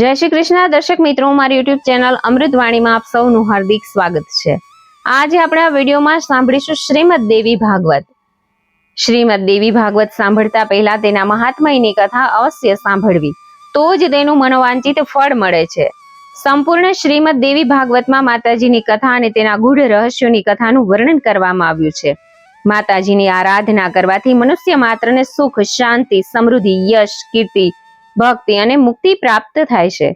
જય શ્રી કૃષ્ણ. દર્શક મિત્રો, મારી યુટ્યુબ ચેનલ અમૃતવાણીમાં આપ સૌનું હાર્દિક સ્વાગત છે. આજે આપણે આ વિડીયોમાં સાંભળીશું શ્રીમદ દેવી ભાગવત. શ્રીમદ દેવી ભાગવત સાંભળતા પહેલા તેના મહાત્મયની કથા અવશ્ય સાંભળવી. તો જ તેનું મનોવાંચિત ફળ મળે છે. સંપૂર્ણ શ્રીમદ દેવી ભાગવતમાં માતાજીની કથા અને તેના ગૂઢ રહસ્યોની કથાનું વર્ણન કરવામાં આવ્યું છે. માતાજીની આરાધના કરવાથી મનુષ્ય માત્રને સુખ, શાંતિ, સમૃદ્ધિ, યશ, કીર્તિ ભક્તિ અને મુક્તિ પ્રાપ્ત થાય છે.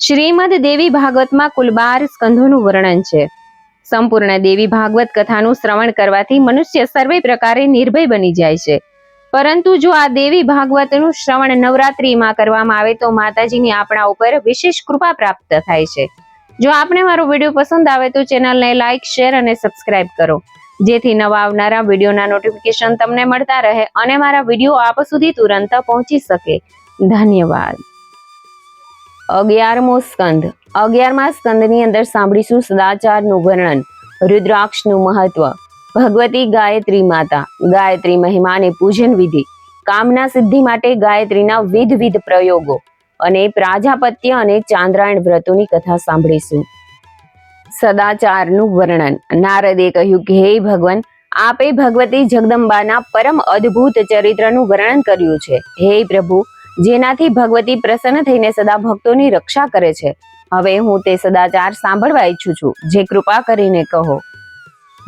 શ્રીમદ દેવી ભાગવતમાં કુલ બાર સ્કંધોનું વર્ણન છે. સંપૂર્ણ દેવી ભાગવત કથાનું શ્રવણ કરવાથી મનુષ્ય સર્વે પ્રકારે નિર્ભય બની જાય છે. પરંતુ જો આ દેવી ભાગવતનું શ્રવણ નવરાત્રિમાં કરવામાં આવે તો માતાજીની આપણા ઉપર વિશેષ કૃપા પ્રાપ્ત થાય છે. જો આપને મારો વીડિયો પસંદ આવે તો ચેનલને લાઇક શેર અને સબસ્ક્રાઇબ કરો. જેથી નવા આવનારા વિડીયોના નોટિફિકેશન તમને મળતા રહે અને મારા વીડિયો આપ સુધી તુરંત પહોંચી શકે. ધન્યવાદ. અગિયારમો સ્કંદ. અગિયારમા સ્કંદની અંદર સાંભળીશું સદાચારનું વર્ણન, રુદ્રાક્ષનું મહત્વ, ભગવતી ગાયત્રી માતા, ગાયત્રી મહિમાને પૂજન વિધિ, કામના સિદ્ધિ માટે ગાયત્રીના વિધવિધ પ્રયોગો અને પ્રાજાપત્ય અને ચાંદ્રાયણ વ્રતોની કથા સાંભળીશું. સદાચારનું વર્ણન. નારદે કહ્યું કે, હે ભગવાન, આપે ભગવતી જગદંબાના પરમ અદ્ભુત ચરિત્રનું વર્ણન કર્યું છે. હે પ્રભુ જેનાથી ભગવતી પ્રસન્ન થઈને સદા ભક્તોની રક્ષા કરે છે. હવે હું તે સદાચાર સાંભળવા ઈચ્છું છું. જે કૃપા કરીને કહો.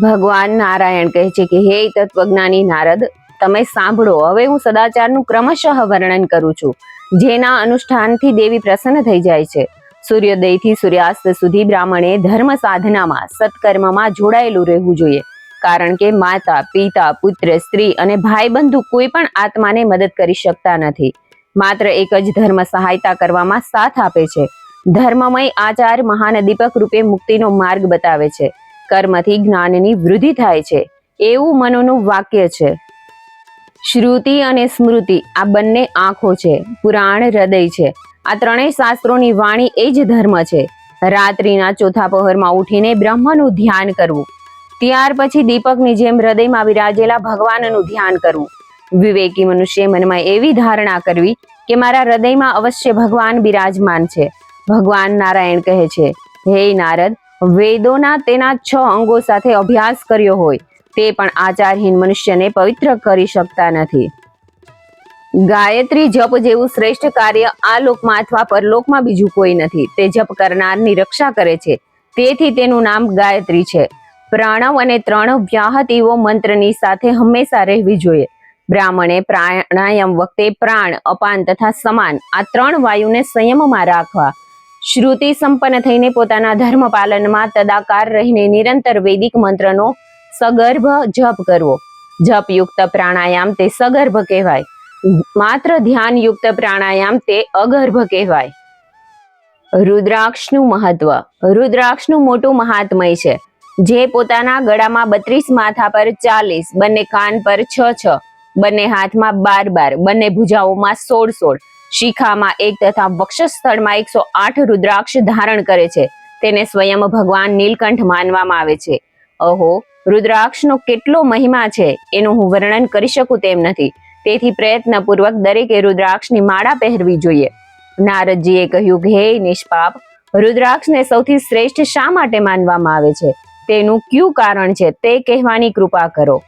ભગવાન નારાયણ કહે છે કે, હે તત્વજ્ઞાની નારદ, તમે સાંભળો. હવે હું સદાચારનું ક્રમશઃ વર્ણન કરું છું. જેના અનુષ્ઠાનથી દેવી પ્રસન્ન થઈ જાય છે. સૂર્યોદયથી સૂર્યાસ્ત સુધી બ્રાહ્મણે ધર્મ સાધનામાં, સત્કર્મમાં જોડાયેલું રહેવું જોઈએ. કારણ કે માતા, પિતા, પુત્ર, સ્ત્રી અને ભાઈ બંધુ કોઈ પણ આત્માને મદદ કરી શકતા નથી. માત્ર એક જ ધર્મ સહાયતા કરવામાં સાથ આપે છે. ધર્મમય આચાર મહાન દીપક રૂપે મુક્તિનો માર્ગ બતાવે છે. કર્મથી જ્ઞાનની વૃદ્ધિ થાય છે. એવું મનોનું વાક્ય છે. શ્રુતિ અને સ્મૃતિ આ બંને આંખો છે. પુરાણ હૃદય છે. આ ત્રણેય શાસ્ત્રોની વાણી એ જ ધર્મ છે. રાત્રિના ચોથા પહોરમાં ઉઠીને બ્રહ્મનું ધ્યાન કરવું. ત્યાર પછી દીપકની જેમ હૃદયમાં વિરાજેલા ભગવાનનું ધ્યાન કરવું. વિવેકી મનુષ્ય મનમાં એવી ધારણા કરવી કે મારા હૃદયમાં અવશ્ય ભગવાન બિરાજમાન છે. ભગવાન નારાયણ કહે છે, હે નારદ, વેદોના તેના છ અંગો સાથે અભ્યાસ કર્યો હોય, તે પણ આચારહીન મનુષ્યને પવિત્ર કરી શકતા નથી. ગાયત્રી જપ જેવું શ્રેષ્ઠ કાર્ય આ લોકમાં અથવા પરલોકમાં બીજું કોઈ નથી. તે જપ કરનારની રક્ષા કરે છે. તેથી તેનું નામ ગાયત્રી છે. પ્રણવ અને ત્રણ વ્યાહતીઓ મંત્રની સાથે હંમેશા રહેવી જોઈએ. બ્રાહ્મણે પ્રાણાયામ વખતે પ્રાણ, અપાન તથા સમાન આ ત્રણ વાયુને સંયમમાં રાખવા, શ્રુતિ સંપન્ન થઈને પોતાના ધર્મ પાલનમાં તદાકાર રહીને નિરંતર વૈદિક મંત્રનો સગર્ભ જપ કરવો. જપયુક્ત પ્રાણાયામ તે સગર્ભ કહેવાય. માત્ર ધ્યાનયુક્ત પ્રાણાયામ તે અગર્ભ કહેવાય. રુદ્રાક્ષનું મહત્વ. રુદ્રાક્ષનું મોટું મહાત્મય છે. જે પોતાના ગળામાં બત્રીસ માથા પર ચાલીસ, બંને કાન પર છ છ. બંને હાથમાં બાર બાર, બંને ભુજાઓમાં સોળ સોળ. શિખામાં એક તથા વક્ષસ્થળમાં એકસો આઠ રુદ્રાક્ષ ધારણ કરે છે. તેને સ્વયં ભગવાન નીલકંઠ માનવામાં આવે છે. અહો, રુદ્રાક્ષનો કેટલો મહિમા છે, એનું હું વર્ણન કરી શકું તેમ નથી. તેથી પ્રયત્નપૂર્વક દરેકે રુદ્રાક્ષની માળા પહેરવી જોઈએ. નારદજીએ કહ્યું કે, હે નિષ્પાપ, રુદ્રાક્ષને સૌથી શ્રેષ્ઠ શા માટે માનવામાં આવે છે? તેનું કયું કારણ છે તે કહેવાની કૃપા કરો.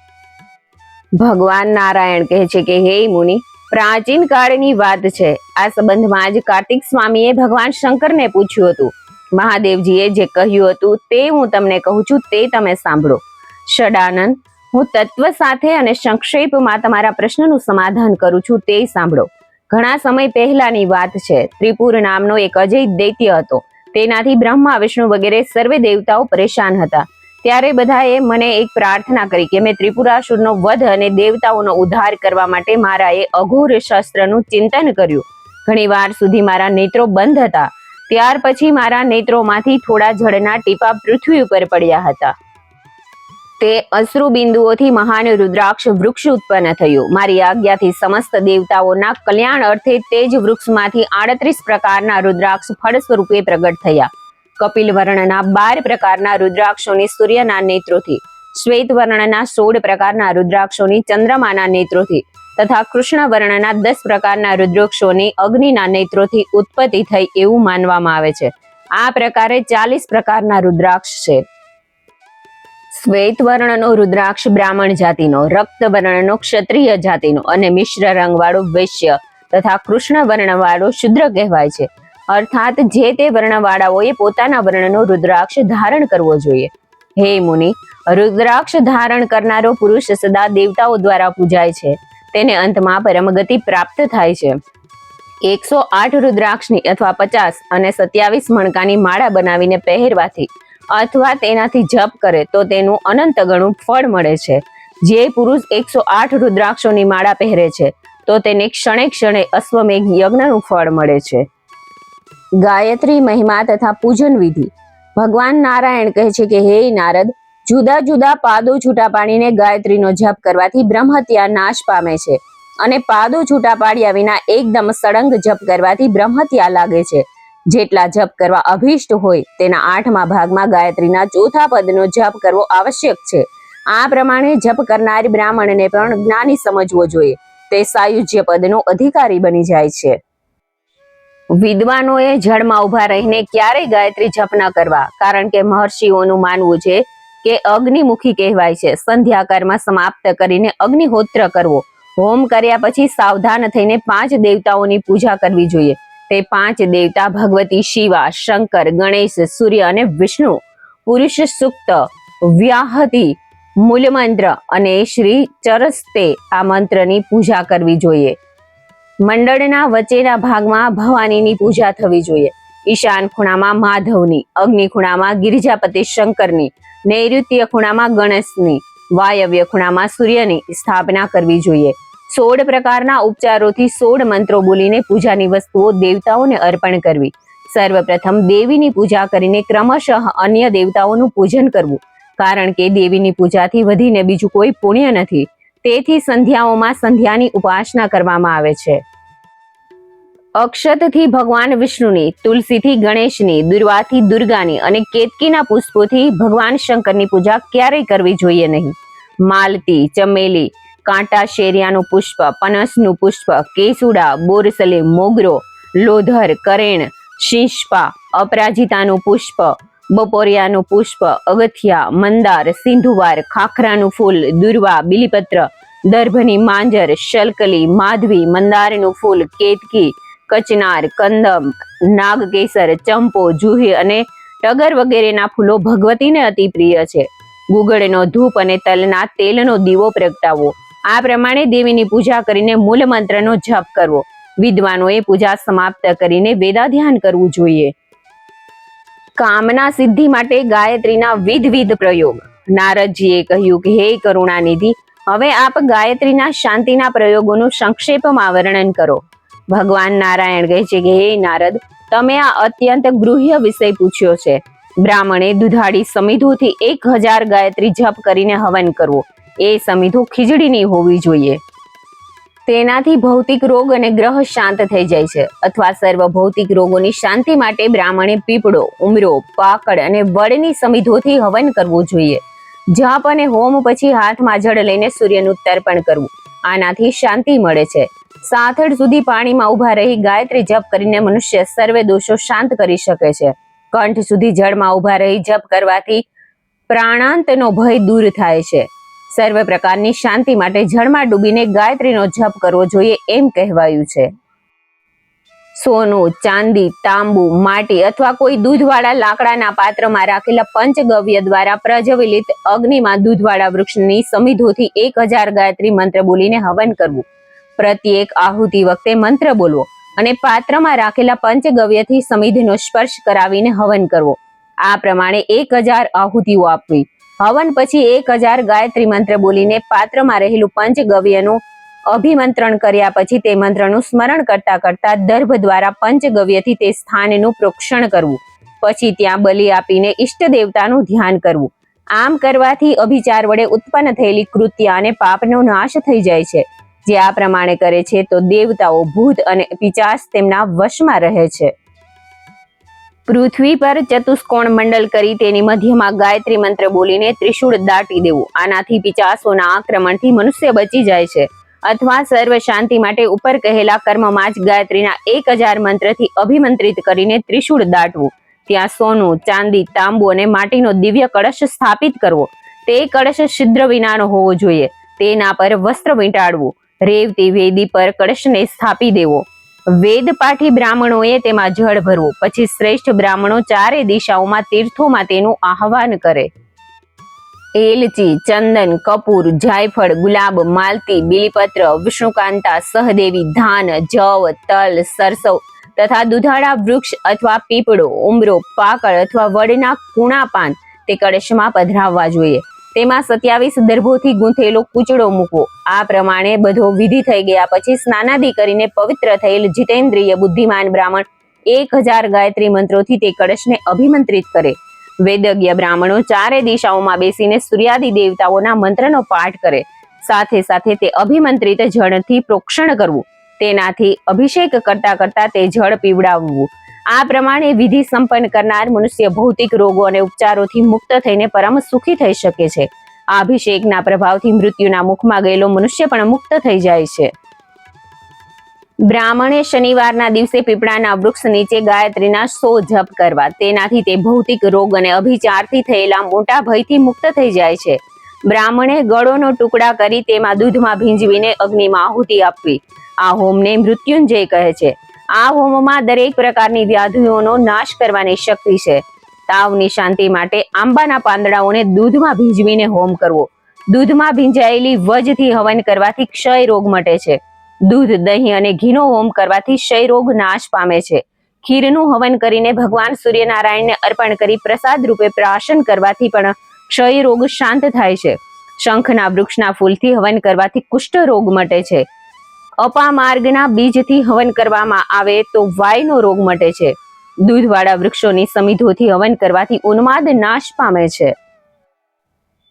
ભગવાન નારાયણ કહે છે કે, હે મુનિ, પ્રાચીન કાળની વાત છે. આ સંબંધમાં જ કાર્તિક સ્વામીએ ભગવાન શંકરને પૂછ્યું હતું. મહાદેવજીએ જે કહ્યું હતું તે હું તમને કહું છું, તે તમે સાંભળો. ષડાનંદ, હું તત્વ સાથે અને સંક્ષેપમાં તમારા પ્રશ્નનું સમાધાન કરું છું, તે સાંભળો. ઘણા સમય પહેલાની વાત છે. ત્રિપુર નામનો એક અજય દૈત્ય હતો. તેનાથી બ્રહ્મા, વિષ્ણુ વગેરે સર્વે દેવતાઓ પરેશાન હતા. ત્યારે બધાએ મને એક પ્રાર્થના કરી કે મેં ત્રિપુરાસુરનો વધ અને દેવતાઓનો ઉદ્ધાર કરવા માટે મારા એ અઘોર શસ્ત્રનું ચિંતન કર્યું. ઘણીવાર સુધી મારા નેત્રો બંધ હતા. ત્યાર પછી મારા નેત્રોમાંથી થોડા જળના ટીપા પૃથ્વી ઉપર પડ્યા હતા. તે અશ્રુ બિંદુઓથી મહાન રુદ્રાક્ષ વૃક્ષ ઉત્પન્ન થયું. મારી આજ્ઞાથી સમસ્ત દેવતાઓના કલ્યાણ અર્થે તે જ વૃક્ષમાંથી આડત્રીસ પ્રકારના રુદ્રાક્ષ ફળ સ્વરૂપે પ્રગટ થયા. કપિલ વર્ણના બાર પ્રકારના રુદ્રાક્ષોની સૂર્યના નેત્રોથી, શ્વેત વર્ણના સોળ પ્રકારના રુદ્રાક્ષોની ચંદ્રમાના નેત્રોથી તથા કૃષ્ણ વર્ણના દસ પ્રકારના રુદ્રાક્ષોની અગ્નિના નેત્રોથી ઉત્પત્તિ થઈ એવું માનવામાં આવે છે. આ પ્રકારે ચાલીસ પ્રકારના રુદ્રાક્ષ છે. શ્વેત વર્ણનો રુદ્રાક્ષ બ્રાહ્મણ જાતિનો, રક્ત વર્ણનો ક્ષત્રિય જાતિનો અને મિશ્ર રંગવાળો વૈશ્ય તથા કૃષ્ણ વર્ણવાળો શુદ્ર કહેવાય છે. અર્થાત જે તે વર્ણવાળાઓએ પોતાના વર્ણનો રુદ્રાક્ષ ધારણ કરવો જોઈએ. હે મુનિ, રુદ્રાક્ષ ધારણ કરનારો પુરુષ સદા દેવતાઓ દ્વારા પૂજાય છે. તેને અંતમાં પરમગતિ પ્રાપ્ત થાય છે. એકસો આઠ રુદ્રાક્ષની અથવા પચાસ અને સત્યાવીસ મણકાની માળા બનાવીને પહેરવાથી અથવા તેનાથી જપ કરે તો તેનું અનંત ગણું ફળ મળે છે. જે પુરુષ એકસો આઠ રુદ્રાક્ષોની માળા પહેરે છે, તો તેને ક્ષણે ક્ષણે અશ્વમેઘ યજ્ઞનું ફળ મળે છે. ગાયત્રી મહિમા તથા પૂજન વિધિ. ભગવાન નારાયણ કહે છે કે, હે નારદ, જુદા જુદા પાદો છૂટા પાડીને ગાયત્રીનો જપ કરવાથી બ્રહ્મત્યા નાશ પામે છે અને પાદો છૂટા પાડ્યા વિના એકદમ સળંગ જપ કરવાથી બ્રહ્મત્યા લાગે છે. જેટલા જપ કરવા અભિષ્ટ હોય, તેના આઠમા ભાગમાં ગાયત્રીના ચોથા પદનો જપ કરવો આવશ્યક છે. આ પ્રમાણે જપ કરનાર બ્રાહ્મણને પણ જ્ઞાની સમજવો જોઈએ. તે સાયુજ્ય પદનો અધિકારી બની જાય છે. વિદ્વાનોએ જળમાં ઊભા રહીને ક્યારેય ગાયત્રી જપ ન કરવા, કારણ કે મહર્ષિઓનું માનવું છે કે અગ્નિમુખી કહેવાય છે. સંધ્યાકારમાં સમાપ્ત કરીને અગ્નિહોત્ર કરવો. હોમ કર્યા પછી સાવધાન થઈને પાંચ દેવતાઓની પૂજા કરવી જોઈએ. તે પાંચ દેવતા ભગવતી શિવા, શંકર, ગણેશ, સૂર્ય અને વિષ્ણુ, પુરુષ સુક્ત, વ્યાહતિ, મૂલમંત્ર અને શ્રી ચરસ્તે આ મંત્રની પૂજા કરવી જોઈએ. મંડળના વચ્ચેના ભાગમાં ભવાનીની પૂજા થવી જોઈએ. ઈશાન ખૂણામાં માધવની, અગ્નિ ખૂણામાં ગિરિજાપતિ શંકરની, નૈઋત્ય ખૂણામાં ગણેશની, વાયવ્ય ખૂણામાં સૂર્યની સ્થાપના કરવી જોઈએ. સોળ પ્રકારના ઉપચારોથી સોળ મંત્રો બોલીને પૂજાની વસ્તુઓ દેવતાઓને અર્પણ કરવી. સર્વપ્રથમ દેવીની પૂજા કરીને ક્રમશઃ અન્ય દેવતાઓનું પૂજન કરવું. કારણ કે દેવીની પૂજાથી વધીને બીજું કોઈ પુણ્ય નથી. તેથી સંધ્યાઓમાં સંધ્યાની ઉપાસના કરવામાં આવે છે. અક્ષતથી ભગવાન વિષ્ણુની, તુલસીથી ગણેશની, દુર્વાથી દુર્ગાની અને કેતકીના પુષ્પોથી ભગવાન શંકરની પૂજા ક્યારેય કરવી જોઈએ નહીં. માલતી, ચમેલી, કાંટા શેરિયાનું પુષ્પ, પનસનું પુષ્પ, કેસુડા, બોરસલે, મોગરો, લોધર, કરેણ, શિષ્પા, અપરાજિતાનું પુષ્પ બપોરિયાનું પુષ્પ, અગથિયા, મંદાર, સિંધુવાર, ખાખરાનું ફૂલ, દુર્વા, બિલીપત્ર, દર્ભની માંજર, શલકલી, માધવી, મંદારનું ફૂલ, કેતકી, કચનાર, કંદમ, નાગકેસર, ચંપો, જુહી અને ટગર વગેરેના ફૂલો ભગવતીને અતિ પ્રિય છે. ગુગળનો ધૂપ અને તલના તેલનો દીવો પ્રગટાવવો. આ પ્રમાણે દેવીની પૂજા કરીને મૂળ મંત્રનો જપ કરવો. વિદ્વાનોએ પૂજા સમાપ્ત કરીને વેદાધ્યાન કરવું જોઈએ. કામના સિદ્ધિ માટે ગાયત્રીના વિધવિધ પ્રયોગ. નારદજીએ કહ્યું કે, હે કરુણાનિધિ, હવે આપ ગાયત્રીના શાંતિના પ્રયોગોનું સંક્ષેપમાં વર્ણન કરો. ભગવાન નારાયણ કહે છે કે, હે નારદ, તમે આ અત્યંત ગૃહ્ય વિષય પૂછ્યો છે. બ્રાહ્મણે દુધાળી સમિધુથી એક હજાર ગાયત્રી જપ કરીને હવન કરવો. એ સમિધુ ખીજડીની હોવી જોઈએ. તેનાથી ભૌતિક રોગ અને ગ્રહ શાંત થઈ જાય છે. અથવા સર્વ ભૌતિક રોગોની શાંતિ માટે બ્રાહ્મણે પીપળો, ઉમરો પાકડ અને વડની સમિધોથી હવન કરવું જોઈએ. જપ અને હોમ પછી હાથમાં જળ લઈને સૂર્યનું તર્પણ કરવું. આનાથી શાંતિ મળે છે. સાથડ સુધી પાણીમાં ઊભા રહી ગાયત્રી જપ કરીને મનુષ્ય સર્વે દોષો શાંત કરી શકે છે. કંઠ સુધી જળમાં ઊભા રહી જપ કરવાથી પ્રાણાંતનો ભય દૂર થાય છે. સર્વ પ્રકારની શાંતિ માટે જળમાં ડૂબીને ગાયત્રીનો જપ કરવો જોઈએ એમ કહેવાયું છે. સોનું, ચાંદી, તાંબુ, માટી અથવા કોઈ દૂધવાળા લાકડાના પાત્રમાં રાખેલા પંચગવ્ય દ્વારા પ્રજ્વલિત અગ્નિમાં દૂધવાળા વૃક્ષની સમિધોથી એક હજાર ગાયત્રી મંત્ર બોલીને હવન કરવું. પ્રત્યેક આહુતિ વખતે મંત્ર બોલવો અને પાત્રમાં રાખેલા પંચગવ્યથી સમિધનો સ્પર્શ કરાવીને હવન કરવો. આ પ્રમાણે એક હજાર આહુતિઓ આપવી. હવન પછી એક હજાર ગાયત્રી મંત્ર બોલીને પાત્રમાં રહેલું પંચગવ્યનું અભિમંત્રણ કર્યા પછી તે મંત્રનું સ્મરણ કરતા કરતા દર્ભ દ્વારા પંચગવ્યથી તે સ્થાનનું પ્રોક્ષણ કરવું. પછી ત્યાં બલિ આપીને ઈષ્ટ દેવતાનું ધ્યાન કરવું. આમ કરવાથી અભિચાર વડે ઉત્પન્ન થયેલી કૃત્ય અને પાપનો નાશ થઈ જાય છે. જે આ પ્રમાણે કરે છે તો દેવતાઓ ભૂત અને પિચાસ તેમના વશમાં રહે છે. પૃથ્વી પર ચતુષ્કોણ મંડલ કરી તેની મધ્યમાં ગાયત્રી મંત્ર બોલીને ત્રિશૂળ દાટી દેવું. આનાથી પિચાસોના આક્રમણથી મનુષ્ય બચી જાય છે. અથવા સર્વ શાંતિ માટે ઉપર કહેલા કર્મમાં જ ગાયત્રીના એક હજાર મંત્રથી અભિમંત્રિત કરીને ત્રિશૂળ દાટવું. ત્યાં સોનું, ચાંદી, તાંબુ અને માટીનો દિવ્ય કળશ સ્થાપિત કરવો. તે કળશ છિદ્ર વિનાનો હોવો જોઈએ. તેના પર વસ્ત્ર વીંટાળવું. રેવતી વેદી પર કળશને સ્થાપી દેવો. વેદ પાઠી બ્રાહ્મણોએ તેમાં જળ ભરવું. પછી શ્રેષ્ઠ બ્રાહ્મણો ચારે દિશાઓમાં તીર્થોમાં તેનું આહવાન કરે. એલચી, ચંદન, કપૂર, જાયફળ, ગુલાબ, માલતી, બિલીપત્ર, વિષ્ણુકાંતા, સહદેવી, ધાન, જવ, તલ, સરસવ તથા દુધાળા વૃક્ષ અથવા પીપળો, ઉમરો, પાકળ અથવા વડના કૂણા પાન તે કળશમાં પધરાવવા જોઈએ. તેમાં સત્યાવીસ દર્ભોથી ગૂંથેલો કૂચડો મૂકવો. આ પ્રમાણે બધો વિધિ થઈ ગયા પછી સ્નાનાદિ કરીને પવિત્ર થયેલ જીતેન્દ્રિય બુદ્ધિમાન બ્રાહ્મણ એક હજાર ગાયત્રી મંત્રોથી તે કળશને અભિમંત્રિત કરે. વેદજ્ઞ બ્રાહ્મણો ચારે દિશાઓમાં બેસીને સૂર્યાદિ દેવતાઓના મંત્રનો પાઠ કરે. સાથે સાથે તે અભિમંત્રિત જળથી પ્રોક્ષણ કરવું. તેનાથી અભિષેક કરતા કરતા તે જળ પીવડાવવું. આ પ્રમાણે વિધિ સંપન્ન કરનાર મનુષ્ય ભૌતિક રોગો અને ઉપચારોથી મુક્ત થઈને પરમ સુખી થઈ શકે છે. આ અભિષેકના પ્રભાવથી મૃત્યુના મુખમાં ગયેલો મનુષ્ય પણ મુક્ત થઈ જાય છે. બ્રાહ્મણે શનિવારના દિવસે પીપળાના વૃક્ષ નીચે ગાયત્રીના સો જપ કરવા, તેનાથી તે ભૌતિક રોગ અને અભિચારથી થયેલા મોટા ભયથી મુક્ત થઈ જાય છે. બ્રાહ્મણે ગળોનો ટુકડા કરી તેમાં દૂધમાં ભીંજવીને અગ્નિમાં આહુતિ આપવી. આ હોમને મૃત્યુંજય કહે છે. આ હોમમાં દરેક પ્રકારની વ્યાધિઓનો નાશ કરવાની શક્તિ છે. તાવની શાંતિ માટે આંબાના પાંદડાઓને દૂધમાં ભીંજવીને હોમ કરવો. દૂધમાં ભીંજાયેલી વજથી હવન કરવાથી ક્ષય રોગ મટે છે. દૂધ, દહીં અને ઘીનો હોમ કરવાથી ક્ષય રોગ નાશ પામે છે. ખીરનું હવન કરીને ભગવાન સૂર્યનારાયણને અર્પણ કરી પ્રસાદ રૂપે પ્રાશન કરવાથી પણ ક્ષય રોગ શાંત થાય છે. શંખના વૃક્ષના ફૂલથી હવન કરવાથી કુષ્ઠ રોગ મટે છે. અપામાર્ગના બીજથી હવન કરવામાં આવે તો વાયનો રોગ મટે છે. દૂધવાળા વૃક્ષોની સમિધોથી હવન કરવાથી ઉન્માદ નાશ પામે છે.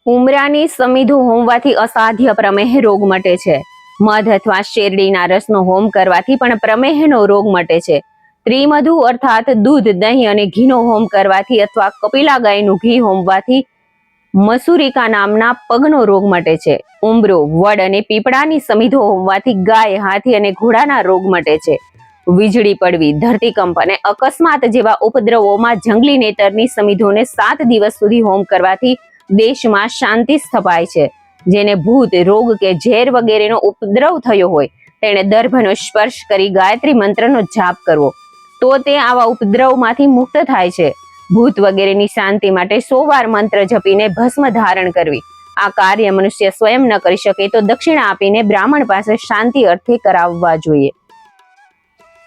ઉમરાની સમિધો હોમવાથી અસાધ્ય પ્રમેહ રોગ મટે છે. મધ અથવા શેરડીના રસનો હોમ કરવાથી પણ પ્રમેહનો રોગ મટે છે. ત્રિમધુ અર્થાત દૂધ, દહીં અને ઘીનો હોમ કરવાથી અથવા કપિલા ગાયનું ઘી હોમવાથી મસુરિકા નામના પગનો રોગ મટે છે. ઉમરો, વડ અને પીપળાની સમિધો હોમવાથી ગાય, હાથી અને ઘોડાના રોગ મટે છે. વીજળી પડવી, ધરતીકંપ અને અકસ્માત જેવા ઉપદ્રવોમાં જંગલી નેતરની સમિધોને સાત દિવસ સુધી હોમ કરવાથી દેશમાં શાંતિ સ્થપાય છે. જેને ભૂત, રોગ કે ઝેર વગેરેનો ઉપદ્રવ થયો હોય, તેણે દર્ભનો સ્પર્શ કરી ગાયત્રી મંત્રનો જાપ કરવો. તો તે આવા ઉપદ્રવમાંથી મુક્ત થાય છે. ભૂત વગેરેની શાંતિ માટે સો વાર મંત્ર જપીને ભસ્મ ધારણ કરવી. આ કાર્ય મનુષ્ય સ્વયં ન કરી શકે તો દક્ષિણા આપીને બ્રાહ્મણ પાસે શાંતિ અર્થે કરાવવા જોઈએ.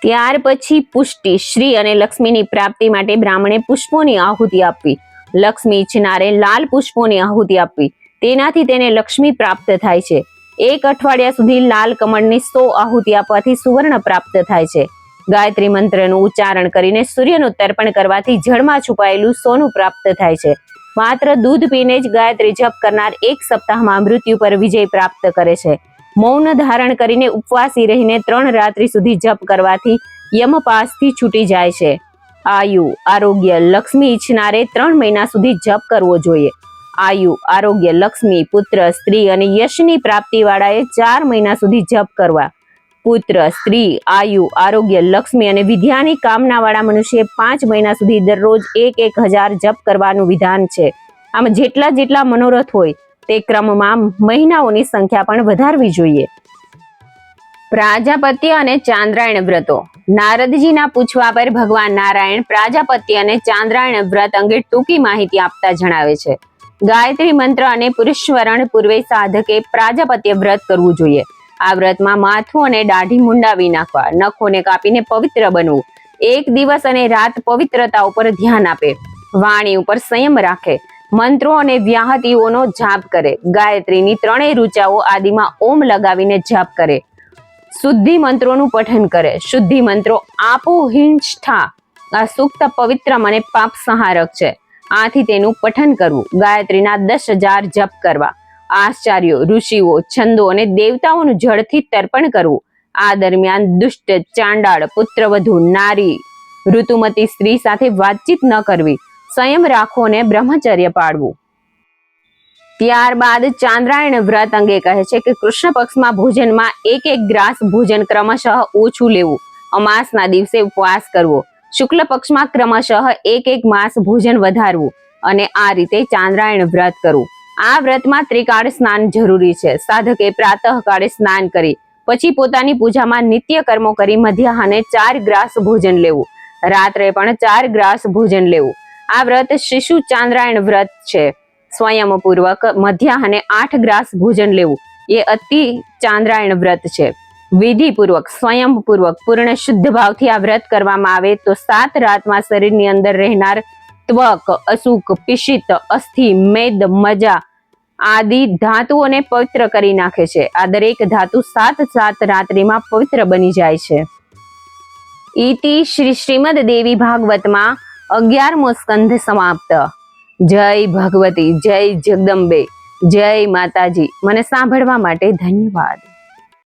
ત્યાર પછી પુષ્ટિ, શ્રી અને લક્ષ્મીની પ્રાપ્તિ માટે બ્રાહ્મણે પુષ્પોની આહુતિ આપવી. લક્ષ્મી ઈચ્છનારે લાલ પુષ્પોની આહુતિ આપવી. તેનાથી તેને લક્ષ્મી પ્રાપ્ત થાય છે. એક અઠવાડિયા સુધી લાલ કમળની સો આહુતિ આપવાથી સુવર્ણ પ્રાપ્ત થાય છે. ગાયત્રી મંત્રનું ઉચ્ચારણ કરીને સૂર્યનું તર્પણ કરવાથી જળમાં છુપાયેલું સોનું પ્રાપ્ત થાય છે. માત્ર દૂધ પીને જ ગાયત્રી જપ કરનાર એક સપ્તાહમાં મૃત્યુ પર વિજય પ્રાપ્ત કરે છે. મૌન ધારણ કરીને ઉપવાસી રહીને ત્રણ રાત્રિ સુધી જપ કરવાથી યમપાસથી છૂટી જાય છે. આયુ, આરોગ્ય, લક્ષ્મી ઈચ્છનારે ત્રણ મહિના સુધી જપ કરવો જોઈએ. આયુ, આરોગ્ય, લક્ષ્મી, પુત્ર, સ્ત્રી અને યશની પ્રાપ્તિવાળાએ ચાર મહિના સુધી જપ કરવા. પુત્ર, સ્ત્રી, આયુ, આરોગ્ય, લક્ષ્મી અને વિદ્યાની કામના વાળા મનુષ્ય પાંચ મહિના સુધી દરરોજ એક એક હજાર જપ કરવાનું વિધાન છે. આમ જેટલા જેટલા મનોરથ હોય, તે ક્રમમાં મહિનાઓની સંખ્યા પણ વધારવી જોઈએ. પ્રાજાપત્ય અને ચાંદ્રાયણ વ્રતો. નારદજીના પૂછવા પર ભગવાન નારાયણ પ્રાજાપત્ય અને ચાંદ્રાયણ વ્રત અંગે ટૂંકી માહિતી આપતા જણાવે છે. ગાયત્રી મંત્ર અને પુરુષવરણ પૂર્વે સાધકે પ્રાજાપત્ય વ્રત કરવું જોઈએ. આ વ્રતમાં માથું અને દાઢી મુંડાવી નાખવા, નખોને કાપીને પવિત્ર બનવું. એક દિવસ અને રાત પવિત્રતા ઉપર ધ્યાન આપે, વાણી ઉપર સંયમ રાખે, મંત્રો અને વ્યાહતીઓનો જાપ કરે, ગાયત્રીની ત્રણેય ઋચાઓ આદિમાં ઓમ લગાવીને જાપ કરે. શુદ્ધિ મંત્રોનું પઠન કરે. શુદ્ધિ મંત્રો આપો હિંષ્ઠા. આ સૂક્ત, પવિત્ર મને પાપ સંહારક છે. આથી તેનું પઠન કરવું. ગાયત્રીના દસ હજાર જપ કરવા. આચાર્યો, ઋષિઓ, છંદો અને દેવતાઓનું જળથી તર્પણ કરવું. આ દરમિયાન દુષ્ટ, ચાંડાળ, પુત્રવધુ, નારી, ઋતુમતી સ્ત્રી સાથે વાતચીત ન કરવી. સંયમ રાખવો અને બ્રહ્મચર્ય પાળવું. ત્યારબાદ ચાંદ્રાયણ વ્રત અંગે કહે છે કે કૃષ્ણ પક્ષમાં ભોજનમાં એક એક ગ્રાસ ભોજન ક્રમશઃ ઓછું લેવું. અમાસના દિવસે ઉપવાસ કરવો. શુક્લ પક્ષમાં ક્રમશઃ એક એક માસ ભોજન વધારવું અને આ રીતે ચાંદ્રાયણ વ્રત કરવું. આ વ્રતમાં ત્રિકાળ સ્નાન જરૂરી છે. સાધકે પ્રાતઃકાળે સ્નાન કરી, પછી પોતાની પૂજામાં નિત્ય કર્મો કરી મધ્યાહને ચાર ગ્રાસ ભોજન લેવું. રાત્રે પણ ચાર ગ્રાસ ભોજન લેવું. આ વ્રત શિશુ ચાંદ્રાયણ વ્રત છે. સ્વયંપૂર્વક મધ્યાહને આઠ ગ્રાસ ભોજન લેવું. એ અતિ ચાંદ્રાયણ વ્રત છે. વિધિપૂર્વક, સ્વયંપૂર્વક, પૂર્ણ શુદ્ધ ભાવથી આ વ્રત કરવામાં આવે તો સાત રાતમાં શરીરની અંદર રહેનાર ત્વક અસુક પિશિત, અસ્થિ, મેદ, મજા આદિ ધાતુઓને પવિત્ર કરી નાખે છે. આ દરેક ધાતુ સાત સાત રાત્રિમાં પવિત્ર બની જાય છે. ઈતિ શ્રી શ્રીમદ દેવી ભાગવતમાં અગિયારમો સ્કંધ સમાપ્ત. જય ભગવતી, જય જગદંબે, જય માતાજી. મને સાંભળવા માટે ધન્યવાદ.